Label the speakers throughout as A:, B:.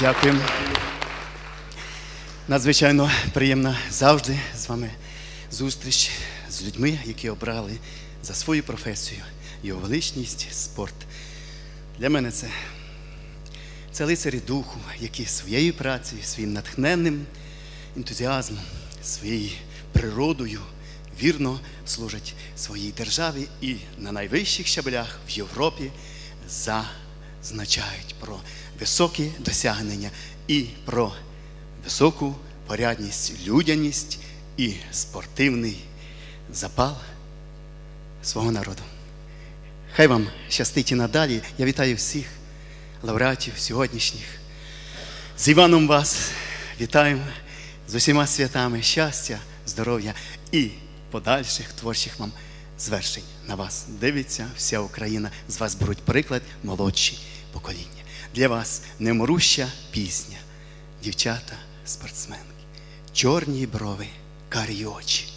A: Дякую. Надзвичайно приємна завжди з вами зустріч з людьми, які обрали за свою професію його величність спорт. Для мене це, це лицарі духу, які своєю працею, своїм натхненним ентузіазмом, своєю природою вірно служать своїй державі і на найвищих щаблях в Європі зазначають про високі досягнення і про високу порядність, людяність і спортивний запал свого народу. Хай вам щастить і надалі. Я вітаю всіх лауреатів сьогоднішніх. З Іваном вас вітаємо з усіма святами щастя, здоров'я і подальших творчих вам звершень. На вас дивиться вся Україна. З вас беруть приклад молодші покоління. Для вас неморуща пісня, дівчата, спортсменки, чорні брови, карі очі.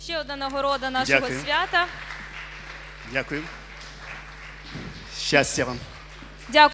B: Ще одна нагорода нашого
A: Дякую.
B: свята.
A: Дякую. Щастя вам.
B: Дякую.